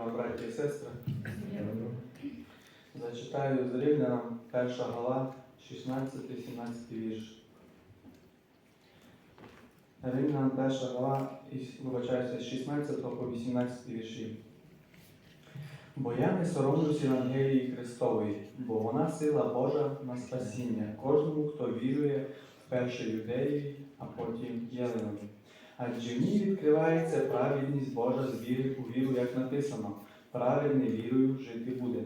вам, браті і сестри. Зачитаю з Рівнянам, перша глава, 16-17 вірш. Перша глава, із- вибачаюся, з 16 по 18 вірші. Бо я не соромлюсь Євангелії Христової, бо вона сила Божа на спасіння кожному, хто вірує вперше юдеї, а потім єленові. Адже в ній відкривається праведність Божа з віри у віру, як написано, праведний вірою жити буде.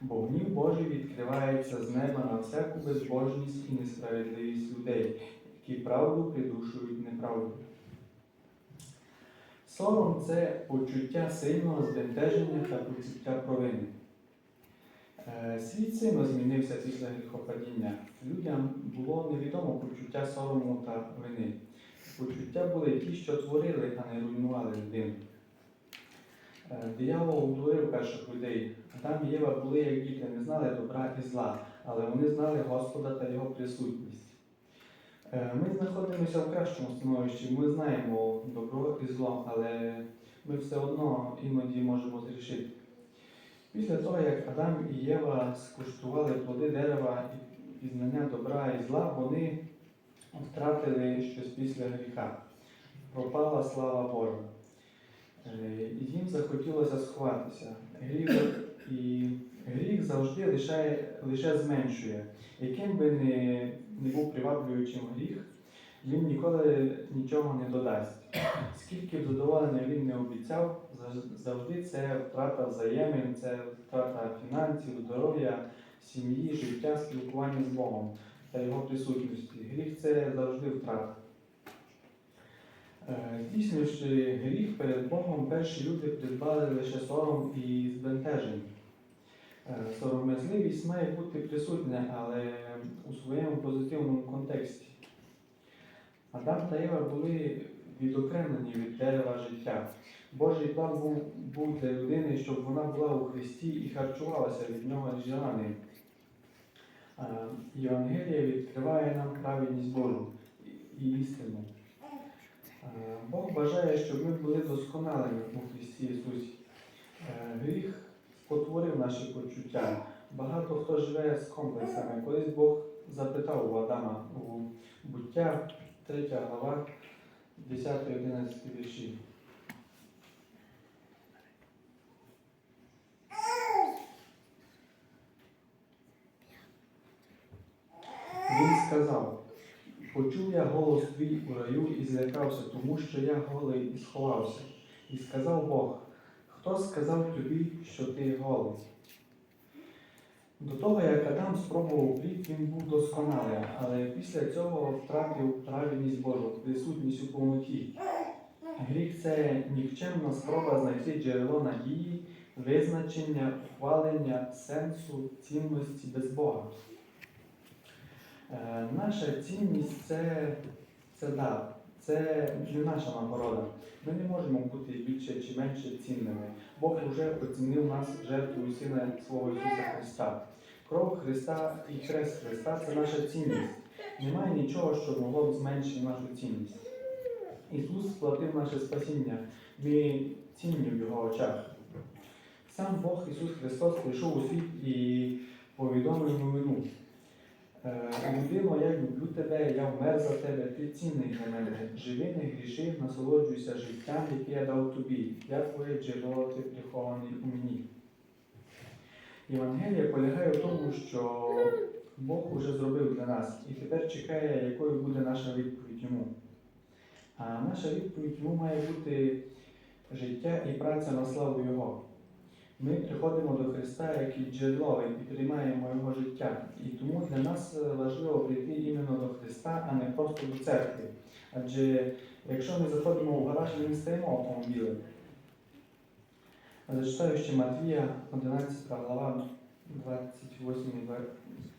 Бо гнів Божий відкривається з неба на всяку безбожність і несправедливість людей, які правду придушують неправду. Сором це почуття сильного збентеження та почуття провини. Е, Світ сильно змінився після гріхопадіння. Людям було невідомо почуття сорому та вини. Почуття були ті, що творили, а не руйнували людину. Е, Диявол обдурив перших людей. Адам і Єва були як діти, не знали добра і зла, але вони знали Господа та Його присутність. Е, Ми знаходимося в кращому становищі, ми знаємо добро і зло, але ми все одно іноді можемо зрішити. Після того, як Адам і Єва скуштували плоди дерева і пізнання добра і зла, вони втратили щось після гріха. Пропала слава Божа. Е, І їм захотілося сховатися. Гріх і гріх завжди лише, лише зменшує. Яким би не, не був приваблюючим гріх, їм ніколи нічого не додасть. Скільки б задоволення він не обіцяв, завжди це втрата взаємин, це втрата фінансів, здоров'я, сім'ї, життя, спілкування з Богом та його присутності. Гріх це завжди втрата. Е, Здійснивши гріх перед Богом, перші люди придбали лише сором і збентеження. Е, Сором'язливість має бути присутня, але у своєму позитивному контексті. Адам та Єва були відокремлені від дерева життя. Божий план був, був для людини, щоб вона була у Христі і харчувалася від нього джерелами. Е, Євангелія відкриває нам праведність Божу і- істину. Е, Бог бажає, щоб ми були досконалими у Христі Ісусі. Е, Гріх спотворив наші почуття. Багато хто живе з комплексами. Колись Бог запитав у Адама у буття, 3 глава, 10-11 вірші. Він сказав, почув я голос твій у раю і злякався, тому що я голий і сховався. І сказав Бог, хто сказав тобі, що ти голий? До того, як Адам спробував плід, він був досконалий, але після цього втратив праведність Божу, присутність у повноті. Гріх це нікчемна спроба знайти джерело надії, визначення, ухвалення, сенсу, цінності без Бога. Е, Наша цінність це, це дар, це не наша нагорода. Ми не можемо бути більше чи менше цінними. Бог вже оцінив нас жертвою Сина свого Ісуса Христа. Кров Христа і хрест Христа це наша цінність. Немає нічого, що могло б зменшити нашу цінність. Ісус сплатив наше спасіння. Ми цінні в Його очах. Сам Бог Ісус Христос прийшов у світ і повідомив новину. Е, Людино, я люблю тебе, я вмер за тебе, ти цінний для мене. Живи, не гріши, насолоджуйся життям, яке я дав тобі. Я твоє джерело, ти прихований у мені. Євангелія полягає в тому, що Бог уже зробив для нас і тепер чекає, якою буде наша відповідь йому. А наша відповідь йому має бути життя і праця на славу Його. Ми приходимо до Христа як джерело і приймаємо Його життя. І тому для нас е, важливо прийти іменно до Христа, а не просто до церкви. Адже якщо ми заходимо в гараж, ми не стаємо автомобілем. Зачитаю ще Матвія, 11 глава, 28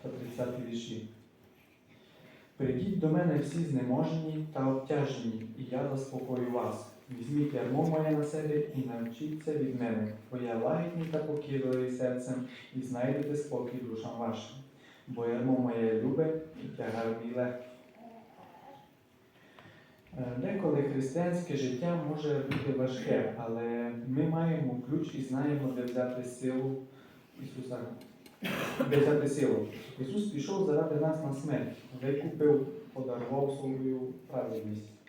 та 30 вірші. Прийдіть до мене всі знеможені та обтяжені, і я заспокою вас. Візьміть ярмо моє на себе і навчіться від мене, бо я лагідний та покірливий серцем, і знайдете спокій душам вашим. Бо ярмо моє любе і тягар мій легкий. Е, Деколи християнське життя може бути важке, але ми маємо ключ і знаємо, де взяти силу Ісуса. Де взяти силу. Ісус пішов заради нас на смерть, викупив, подарував свою праведність.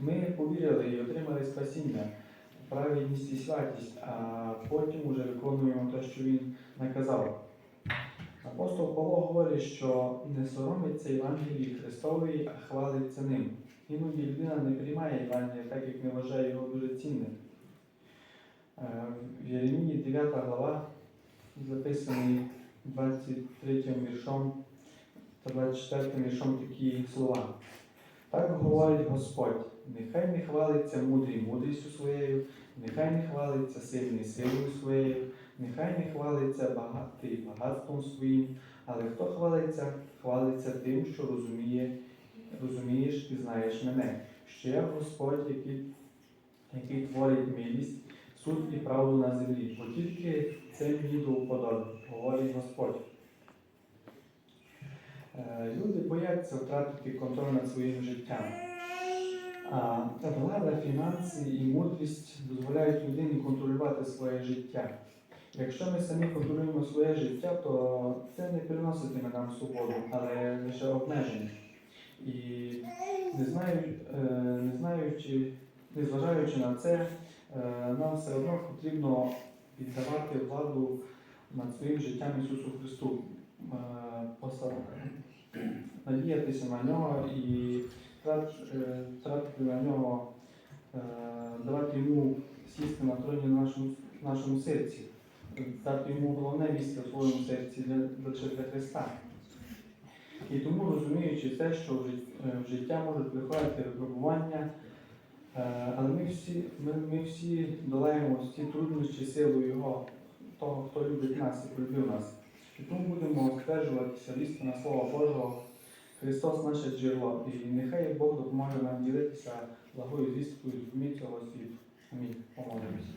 Ми повірили і отримали спасіння, праведність і святість, а потім уже виконуємо те, що Він наказав. Апостол Павло говорить, що не соромиться Євангелії Христової, а хвалиться ним. Іноді людина не приймає Євангелія, так як не вважає його дуже цінним. Е, В Єремії 9 глава записаний 23 віршом та 24 віршом такі слова. Так говорить Господь, нехай не хвалиться мудрий мудрістю своєю, нехай не хвалиться сильний силою своєю, нехай не хвалиться багатий багатством своїм, але хто хвалиться, хвалиться тим, що розуміє, розумієш і знаєш мене, що я Господь, який, який творить милість, суд і правду на землі, бо тільки це мені до говорить Господь. Е, Люди бояться втратити контроль над своїм життям. А влада, фінанси і мудрість дозволяють людині контролювати своє життя. Якщо ми самі контролюємо своє життя, то це не приноситиме нам свободу, але лише обмеження. І не, знаю, е, не знаючи, не зважаючи на це, е, нам все одно потрібно віддавати владу над своїм життям Ісусу Христу, е, надіятися на нього і тратити на нього, е, давати йому сісти на троні в нашому, нашому серці, дати йому головне місце в своєму серці для, для Христа. І тому розуміючи те, що в е, життя можуть приходити випробування, е, але ми всі, ми, ми всі долаємо всі труднощі силою Його, того, хто любить нас і полюбив нас. І тому будемо стверджуватися лізти на Слово Божого. Христос наше джерело, і нехай Бог допоможе нам ділитися благою звісткою з цього світу. Амінь. Помолимося.